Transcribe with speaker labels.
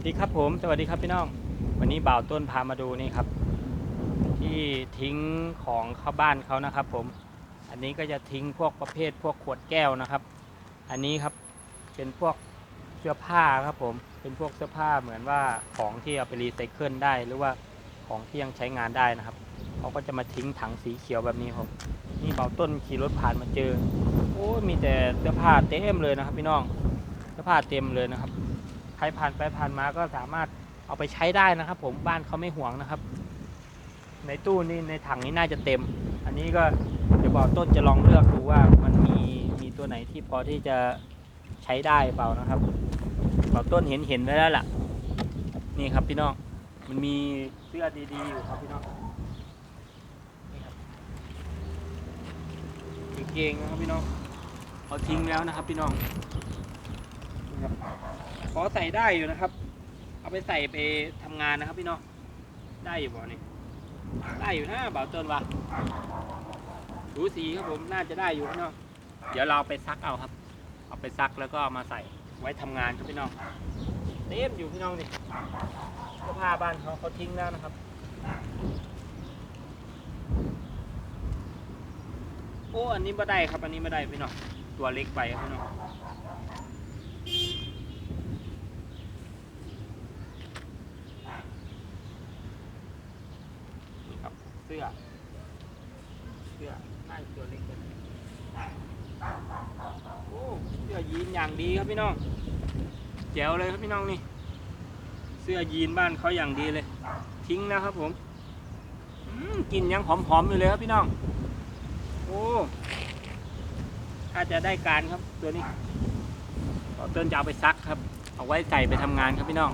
Speaker 1: วัสดีครับผมสวัสดีครับพี่น้อง วันนี้บ่าวต้นพามาดูนี่ครับ ที่ทิ้งของเข้าบ้านเขานะครับ ผม อันนี้ก็จะทิ้งพวกประเภทพวกขวดแก้วนะครับ อันนี้ครับเป็นพวกเสื้อผ้าครับผมเป็นพวกเสื้อผ้าเหมือนว่าของที่เอาไปรีไซเคิลได้ หรือว่าของที่ยังใช้งานได้นะครับเขาก็จะมาทิ้งถังสีเขียวแบบนี้ครับนี่บ่าวต้นขี่รถผ่านมาเจอโอ้ยมีแต่เสื้อผ้าเต็มเลยนะครับ พี่น้องเสื้อผ้าเต็มเลยนะครับ ใครผ่านไปผ่านมาก็สามารถเอาไปใช้ได้นะครับ ผมบ้านเขาไม่ห่วงนะครับ ในตู้นี่ในถังนี้น่าจะเต็ม อันนี้ก็เดี๋ยวบอกต้นจะลองเลือกดูว่ามันมีมีตัวไหนที่พอที่จะใช้ได้เปล่านะครับบอกต้นเห็นเห็นไว้แล้วล่ะ นี่ครับพี่น้องมันมีเสื้อดีๆอยู่ครับพี่น้องนี่งเกงนะครับพี่น้องเอาทิ้งแล้วนะครับพี่น้องครับ อใส่ได้อยู่นะครับ เอาไปใส่ไปทำงานนะครับพี่น้องได้อยู่บ่นี่ได้อยู่นะบ่าวต้นวะดูสีครับผมน่าจะได้อยู่พี่น้องเดี๋ยวเราไปซักเอาครับ เอาไปซักแล้วก็เอามาใส่ไว้ทำงานครับพี่น้องเต็มอยู่พี่น้องนี่เสื้อผ้าบ้านเขาเขาทิ้งแล้วนะครับ โอ้อันนี้ไม่ได้ครับอันนี้ไม่ได้พี่น้องตัวเล็กไปครับพี่น้อง นี่ครับ เสื้อ เสื้อน่ตัวเล็กเลยโอ้เสื้อยีนอย่างดีครับพี่น้อง แจ๋วเลยครับพี่น้องนี่ เสื้อยีนบ้านเขาอย่างดีเลย ทิ้งนะครับผมกลินยังหอมๆอยู่เลยครับพี่น้อง โอ้ถ้าจะได้การครับตัวนี้ขอเติ้นจะเอาไปซักครับ เอาไว้ใส่ไปทำงานครับพี่น้อง